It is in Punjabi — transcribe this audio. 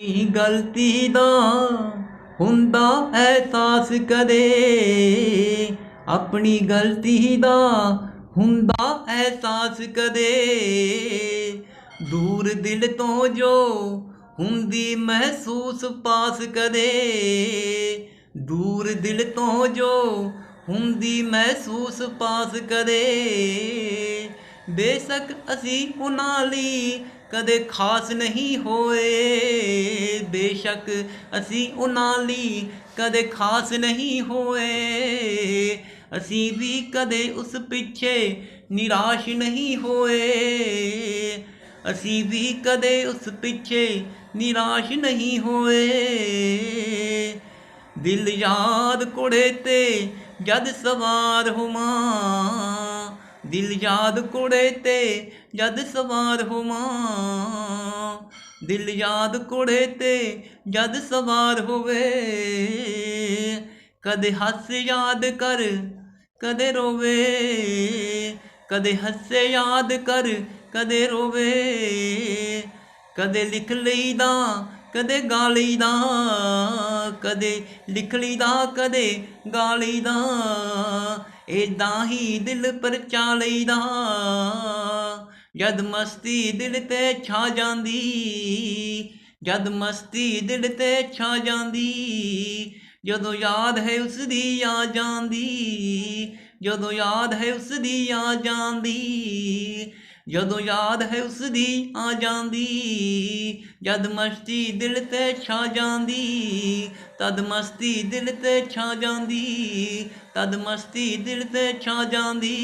ਆਪਣੀ ਗਲਤੀ ਦਾ ਹੁੰਦਾ ਅਹਿਸਾਸ ਕਦੇ? ਆਪਣੀ ਗਲਤੀ ਦਾ ਹੁੰਦਾ ਅਹਿਸਾਸ ਕਦੇ? ਦੂਰ ਦਿਲ ਤੋਂ ਜੋ ਹੁੰਦੀ ਮਹਿਸੂਸ ਪਾਸ ਕਦੇ? ਦੂਰ ਦਿਲ ਤੋਂ ਜੋ ਹੁੰਦੀ ਮਹਿਸੂਸ ਪਾਸ ਕਦੇ? ਬੇਸ਼ੱਕ ਅਸੀਂ ਉਹਨਾਂ ਲਈ ਕਦੇ ਖਾਸ ਨਹੀਂ ਹੋਏ। ਬੇਸ਼ੱਕ ਅਸੀਂ ਉਹਨਾਂ ਲਈ ਕਦੇ ਖਾਸ ਨਹੀਂ ਹੋਏ। ਅਸੀਂ ਵੀ ਕਦੇ ਉਸ ਪਿੱਛੇ ਨਿਰਾਸ਼ ਨਹੀਂ ਹੋਏ। ਅਸੀਂ ਵੀ ਕਦੇ ਉਸ ਪਿੱਛੇ ਨਿਰਾਸ਼ ਨਹੀਂ ਹੋਏ। ਦਿਲ ਯਾਦ ਕੁੜੇ ਤੇ ਜਦ ਸਵਾਰ ਹੋਵਾਂ ਦਿਲ ਯਾਦ ਕੁੜੇ ਤੇ ਜਦ ਸਵਾਰ ਹੋਵਾਂ। ਦਿਲ ਯਾਦ ਕੁੜੇ ਤੇ ਜਦ ਸਵਾਰ ਹੋਵੇ। ਕਦੇ ਹੱਸ ਯਾਦ ਕਰ, ਕਦੇ ਰੋਵੇ। ਕਦੇ ਹੱਸੇ ਯਾਦ ਕਰ, ਕਦੇ ਰੋਵੇ। ਕਦੇ ਲਿਖ ਲਈਦਾ, ਕਦੇ ਗਾ ਲਈਦਾ। ਕਦੇ ਲਿਖ ਲਈਦਾ, ਕਦੇ ਗਾ ਲਈਦਾ। ਏਦਾਂ ਹੀ ਦਿਲ ਪਰਚਾ ਲਈਦਾ। ਜਦ ਮਸਤੀ ਦਿਲ ਤੇ ਛਾ ਜਾਂਦੀ, ਜਦ ਮਸਤੀ ਦਿਲ ਤੇ ਛਾ ਜਾਂਦੀ, ਜਦੋਂ ਯਾਦ ਹੈ ਉਸ ਦੀ ਆ ਜਾਂਦੀ, ਜਦੋਂ ਯਾਦ ਹੈ ਉਸ ਦੀ ਆ ਜਾਂਦੀ ਜਦੋਂ ਯਾਦ ਹੈ ਉਸ ਦੀ ਆ ਜਾਂਦੀ, ਜਦ ਮਸਤੀ ਦਿਲ ਤੇ ਛਾ ਜਾਂਦੀ, ਤਦ ਮਸਤੀ ਦਿਲ ਤੇ ਛਾ ਜਾਂਦੀ, ਤਦ ਮਸਤੀ ਦਿਲ ਤੇ ਛਾ ਜਾਂਦੀ।